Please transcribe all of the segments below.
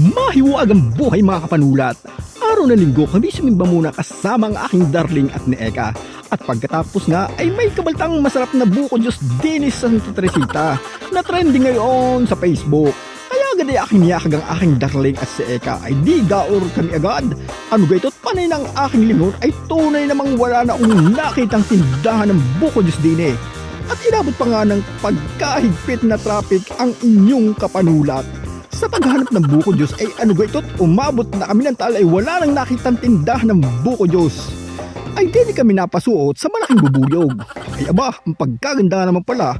Mahiwagang buhay mga kapanulat. Araw na linggo kami sumimba muna kasama ang aking darling at ni Eka. At pagkatapos nga ay may kabaltang masarap na buko Diyos dinis sa Santa Teresita na trending ngayon sa Facebook. Kaya agad ay aking niyakag ang aking darling at si Eka ay di gaor kami agad. Ano ga ito't panay ng aking lingon ay tunay namang wala na akong nakitang tindahan ng buko Diyos eh. At inabot pa nga ng pagkahigpit na traffic ang inyong kapanulat. Sa paghanap ng buko Diyos ay ano ga ito't umabot na kami ng tal ay wala nang nakitang tindahan ng buko Diyos. Ay di kami napasuot sa malaking bubuyog. Ay aba, ang pagkaganda naman pala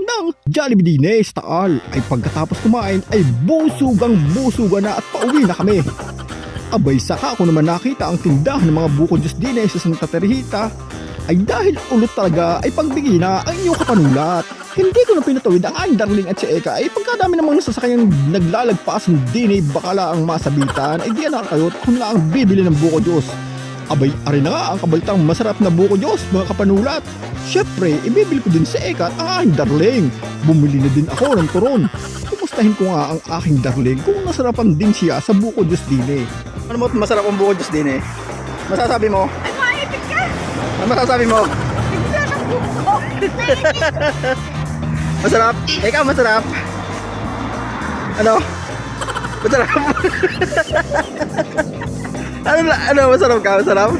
ng Jollibee Dines Taal ay pagkatapos kumain ay busugang busugan na at pauwi na kami. Abay saka ako naman nakita ang tindahan ng mga buko Diyos Dines sa Santa Teresa ay dahil ulot talaga ay pagbigay na ang inyong kapanulat. Hindi ko na pinatawid ang aking darling at si Eka ay pagkadami namang nasasakyan naglalagpas ng dinay bakala ang masabitan ay di na kayo kung na ang bibili ng buko Diyos. Abay, ari na nga ang kabaltang masarap na buko Diyos mga kapanulat. Siyempre, ibibili ko din si Eka at ang aking darling. Bumili na din ako ng turon. Kumustahin ko nga ang aking darling kung nasarapan din siya sa buko Diyos din eh. Ano mo masarap ang buko Diyos din eh? Masasabi mo? Ano masasabi mo? Masarap? Ikaw masarap? Ano? Masarap? ano, ano masarap ka? Masarap?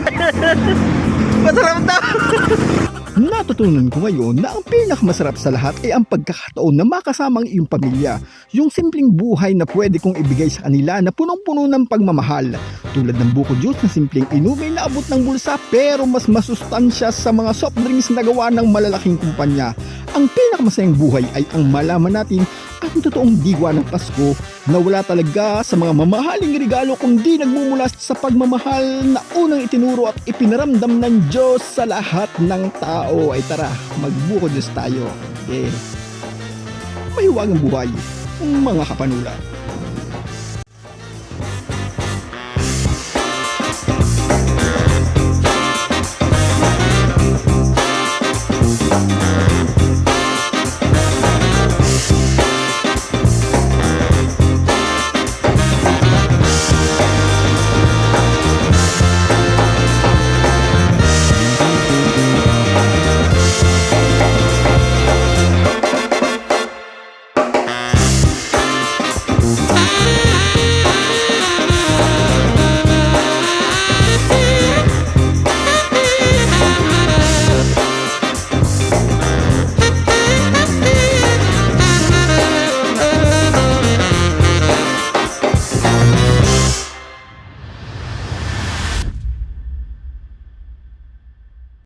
masarap daw! Natutunan ko ngayon na ang pinakamasarap sa lahat ay ang pagkakataon na makasama ang iyong pamilya. Yung simpleng buhay na pwede kong ibigay sa kanila na punong-puno ng pagmamahal. Tulad ng buko juice na simpleng inumin na abot ng bulsa pero mas masustansya sa mga soft drinks na gawa ng malalaking kumpanya. Ang pinakamasayang buhay ay ang malaman natin ang totoong diwa ng Pasko na wala talaga sa mga mamahaling regalo kundi nagmumula sa pagmamahal na unang itinuro at ipinaramdam ng Diyos sa lahat ng tao. Ay tara, magbuko Diyos tayo. Eh, mahiwagang buhay, mga kapanulat.